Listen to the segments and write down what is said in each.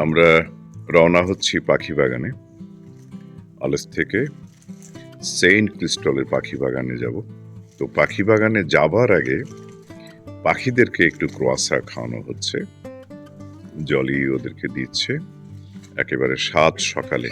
আমরা রওনা হচ্ছি পাখি বাগানে। আলেস থেকে সেন্ট ক্রিস্টলের পাখি বাগানে যাব। তো পাখি বাগানে যাবার আগে পাখিদেরকে একটু ক্রোয়াসা খাওয়ানো হচ্ছে। জলই ওদেরকে দিচ্ছে। একেবারে সাত সকালে।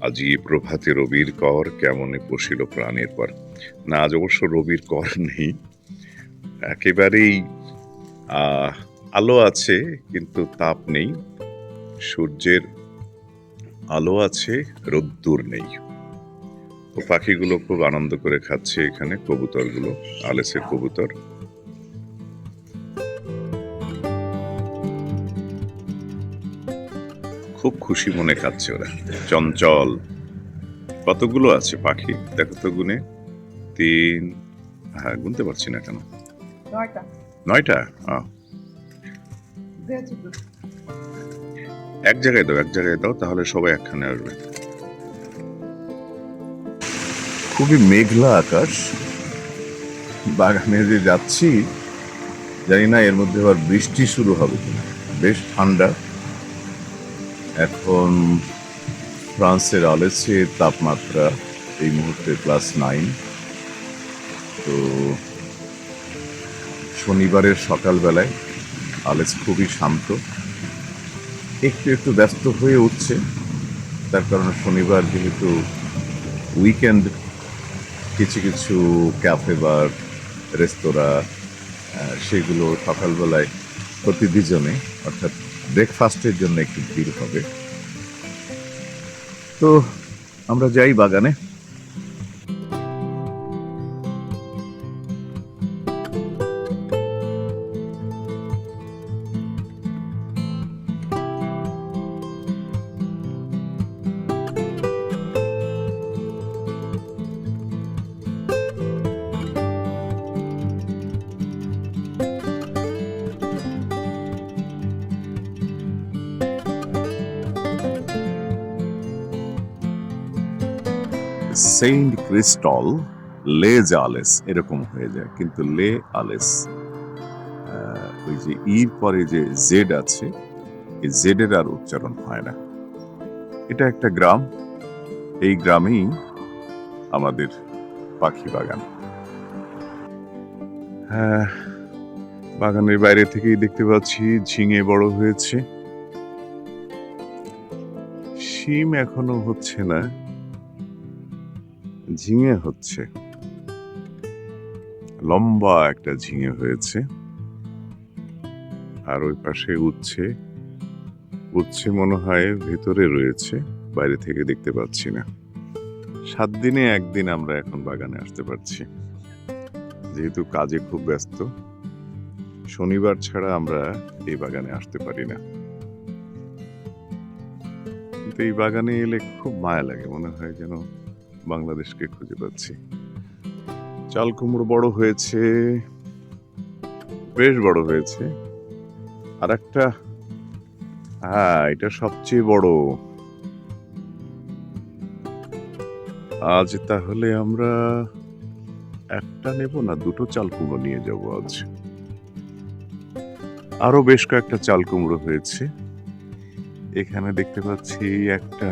আজি প্রভাতে রবির কর কেমনে পশিল প্রাণের পর। না, আজ অবশ্য রবির কর নেই। একেবারেই আলো আছে কিন্তু তাপ নেই। সূর্যের আলো আছে রোদ্দুর নেই। তো পাখিগুলো খুব আনন্দ করে খাচ্ছে এখানে কবুতরগুলো আলেসের কবুতর। খুব খুশি মনে খাচ্ছে ওরা। চঞ্চল। কতগুলো আছে পাখি? দেখো তো গুনে। তিন হ্যাঁ গুনতে পারছি না কেন? নয়টা। নয়টা? আহ, Beautiful. এক জায়গায় দাও, এক জায়গায় দাও, তাহলে সবাই একখানে আসবে। খুবই মেঘলা আকাশ। বাগানে যে যাচ্ছি, জানি না এর মধ্যে আবার বৃষ্টি শুরু হবে বেশ ঠান্ডা। এখন ফ্রান্সের আলেসে তাপমাত্রা এই মুহূর্তে প্লাস নাইন তো শনিবারের সকালবেলায় আলেস খুবই শান্ত। একটু একটু ব্যস্ত হয়ে উঠছে। তার কারণে শনিবার যেহেতু উইকেন্ড কিছু কিছু ক্যাফে বার রেস্তোরাঁ সেগুলো সকালবেলায় প্রতিদিজনে, অর্থাৎ ব্রেকফাস্টের জন্য একটু ভিড় হবে। তো আমরা যাই বাগানে। সেন্ট ক্রিস্টল লে জালেস এরকম হয়ে যায়, কিন্তু লে আলেস ওই যে ইর পরে যে জেড আছে, এই জেডের আর উচ্চারণ হয় না। এটা একটা গ্রাম, এই গ্রামেই আমাদের পাখি বাগান। হ্যাঁ বাগানের বাইরে থেকেই দেখতে পাচ্ছি, ঝিঙে বড় হয়েছে। শিম এখনও হচ্ছে না। ঝিঙে হচ্ছে। লম্বা একটা ঝিঙে হয়েছে। আর ওই পাশে উচ্ছে। উচ্ছে মনে হয় ভেতরে রয়েছে, বাইরে থেকে দেখতে পাচ্ছি না। সাত দিনে একদিন আমরা এখন বাগানে আসতে পারছি। যেহেতু কাজে খুব ব্যস্ত, শনিবার ছাড়া আমরা এই বাগানে আসতে পারি না। কিন্তু এই বাগানে এলে খুব মায়া লাগে, মনে হয় যেন বাংলাদেশকে খুঁজে পাচ্ছি। চাল কুমড়ো বড় হয়েছে, বেশ বড় হয়েছে। আর একটা হ্যাঁ এটা সবচেয়ে বড়। আজ তাহলে আমরা একটা নেব না, দুটো চাল কুমড়ো নিয়ে যাব আজ। আরও বেশ কয়েকটা চাল কুমড়ো হয়েছে। এখানে দেখতে পাচ্ছি একটা,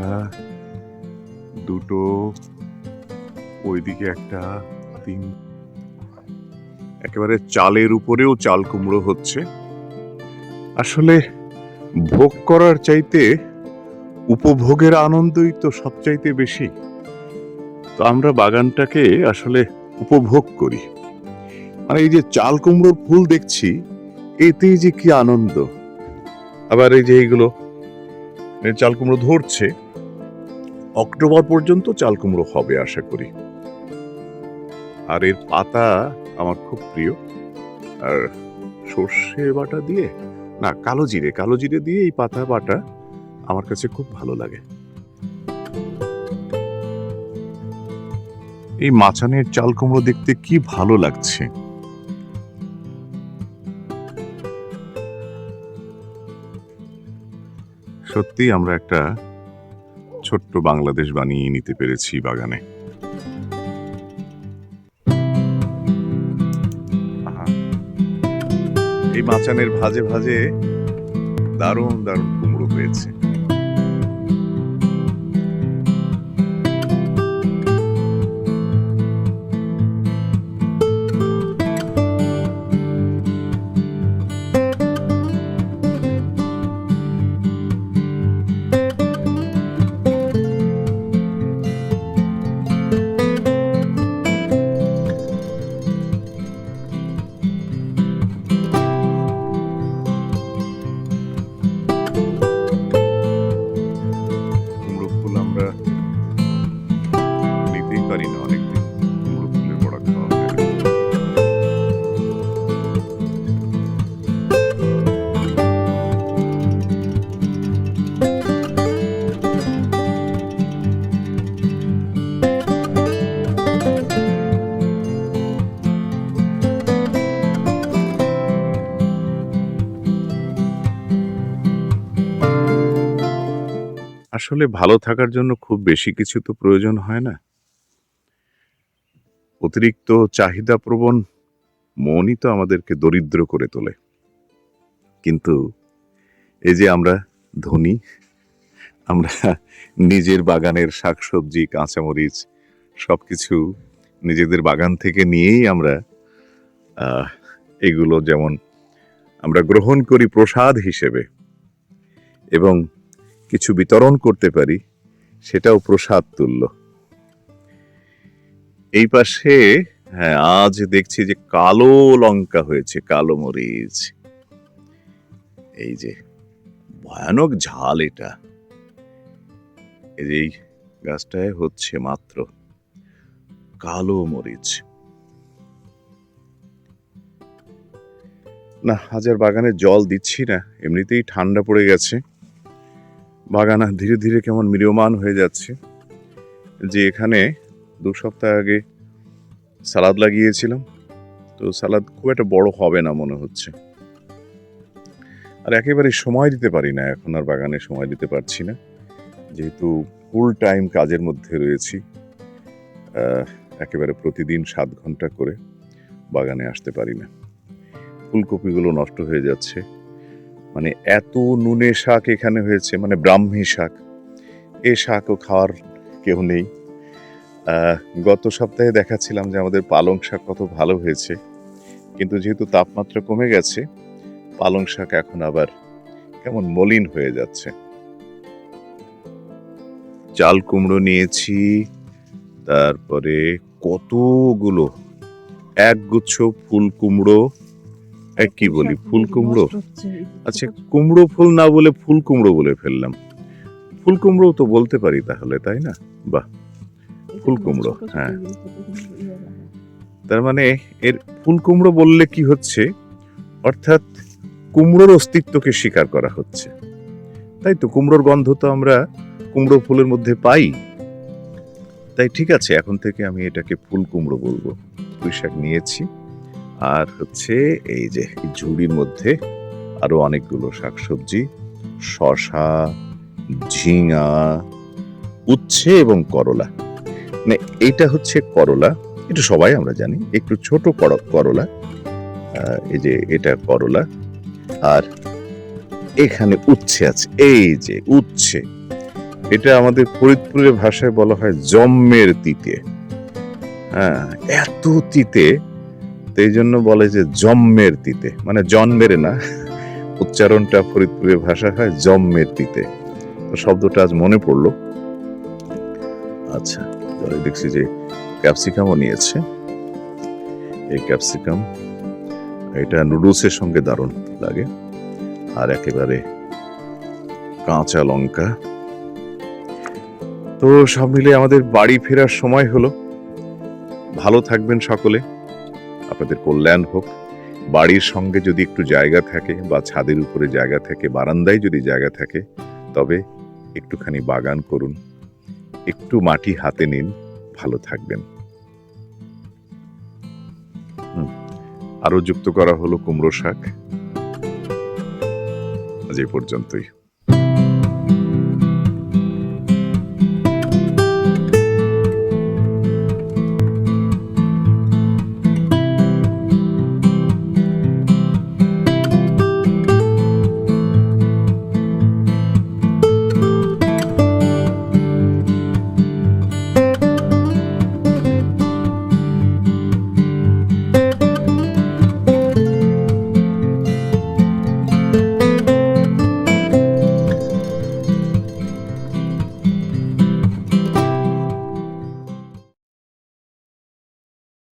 দুটো ওইদিকে একটা তিন একেবারে চালের উপরেও চাল কুমড়ো হচ্ছে। আসলে ভোগ করার চাইতে উপভোগের আনন্দই তো সবচাইতে বেশি। তো আমরা বাগানটাকে আসলে উপভোগ করি। মানে এই যে চাল কুমড়োর ফুল দেখছি, এতেই যে কি আনন্দ। আবার এই যে এইগুলো চাল কুমড়ো ধরছে, অক্টোবর পর্যন্ত চাল কুমড়ো হবে আশা করি। আর এর পাতা আমার খুব প্রিয়। আর সর্ষে বাটা দিয়ে, না, কালো জিরে কালো জিরে দিয়ে এই পাতা বাটা আমার কাছে খুব ভালো লাগে। এই মাচানের চাল কুমড়ো দেখতে কি ভালো লাগছে। সত্যি আমরা একটা ছোট্ট বাংলাদেশ বানিয়ে নিতে পেরেছি বাগানে। এই মাচানের ভাজে ভাজে দারুণ দারুণ কুমড়ো হয়েছে। আসলে ভালো থাকার জন্য খুব বেশি কিছু তো প্রয়োজন হয় না। অতিরিক্ত চাহিদা প্রবণ মনই তো আমাদেরকে দরিদ্র করে তোলে। কিন্তু এই যে আমরা ধনী, আমরা নিজের বাগানের শাকসবজি, কাঁচামরিচ সব কিছু নিজেদের বাগান থেকে নিয়েই আমরা এগুলো যেমন আমরা গ্রহণ করি প্রসাদ হিসেবে এবং কিছু বিতরণ করতে পারি, সেটাও প্রসাদ তুল্য। এই পাশে হ্যাঁ আজ দেখছি যে কালো লঙ্কা হয়েছে, কালো মরিচ। এই যে, ভয়ানক ঝাল এটা। এই যে গাছটায় হচ্ছে মাত্র কালো মরিচ। না হাজার বাগানে জল দিচ্ছি না, এমনিতেই ঠান্ডা পড়ে গেছে। বাগানা ধীরে ধীরে কেমন মিরিয়মান হয়ে যাচ্ছে, যে এখানে দু সপ্তাহ আগে সালাদ লাগিয়েছিলাম, তো সালাদ খুব একটা বড় হবে না মনে হচ্ছে। আর একেবারে সময় দিতে পারি না, এখন আর বাগানে সময় দিতে পারছি না। যেহেতু ফুল টাইম কাজের মধ্যে রয়েছি একেবারে প্রতিদিন সাত ঘণ্টা করে বাগানে আসতে পারি না। ফুলকপিগুলো নষ্ট হয়ে যাচ্ছে। মানে এত নুনে শাক এখানে হয়েছে মানে ব্রাহ্মী শাক। এ শাকও খাওয়ার কেউ নেই। গত সপ্তাহে দেখাচ্ছিলাম যে আমাদের পালং শাক কত ভালো হয়েছে। কিন্তু যেহেতু তাপমাত্রা কমে গেছে, পালং শাক এখন আবার কেমন মলিন হয়ে যাচ্ছে। চাল কুমড়ো নিয়েছি, তারপরে কতগুলো একগুচ্ছ ফুল কুমড়ো এক কি বলি ফুল কুমড়ো? আচ্ছা কুমড়ো ফুল না বলে ফুল কুমড়ো বলে ফেললাম। ফুল কুমড়ো তো বলতে পারি তাহলে তাই না? বাহ ফুল কুমড়ো, হ্যাঁ। তার মানে এর ফুল কুমড়ো বললে কি হচ্ছে? অর্থাৎ কুমড়োর অস্তিত্বকে স্বীকার করা হচ্ছে। তাই তো কুমড়োর গন্ধ তো আমরা কুমড়ো ফুলের মধ্যে পাই। তাই ঠিক আছে এখন থেকে আমি এটাকে ফুল কুমড়ো বলব। পুঁই শাক নিয়েছি। আর হচ্ছে এই যে ঝুড়ির মধ্যে আরও অনেকগুলো শাকসবজি শশা ঝিঙা, উচ্ছে এবং করলা। মানে এইটা হচ্ছে করলা, এটা সবাই আমরা জানি, একটু ছোট কর- করলা এই যে এটা করলা, আর এখানে উচ্ছে আছে, এই যে উচ্ছে, এটা আমাদের ফরিদপুরের ভাষায় বলা হয় জম্মের তিতে। হ্যাঁ এত তিতে তো এই জন্য বলে যে জম্মের তিতে। মানে জন্মের না, উচ্চারণটা ফরিদপুরের ভাষা হয় জম্মের তিতে। তো শব্দটা আজ মনে পড়ল। আচ্ছা তাহলে দেখছি যে ক্যাপসিকামও নিয়েছে। এই ক্যাপসিকাম, এটা নুডলসের সঙ্গে দারুণ লাগে। আর একেবারে কাঁচা লঙ্কা। তো সব মিলে আমাদের বাড়ি ফেরার সময় হলো। ভালো থাকবেন সকলে। আপনাদের কল্যাণ হোক বাড়ির সঙ্গে যদি একটু জায়গা থাকে বা ছাদের উপরে জায়গা থাকে বারান্দায় যদি জায়গা থাকে তবে একটুখানি বাগান করুন একটু মাটি হাতে নিন ভালো থাকবেন। হুম, আরও যুক্ত করা হলো কুমড়ো শাক। আজ এই পর্যন্তই।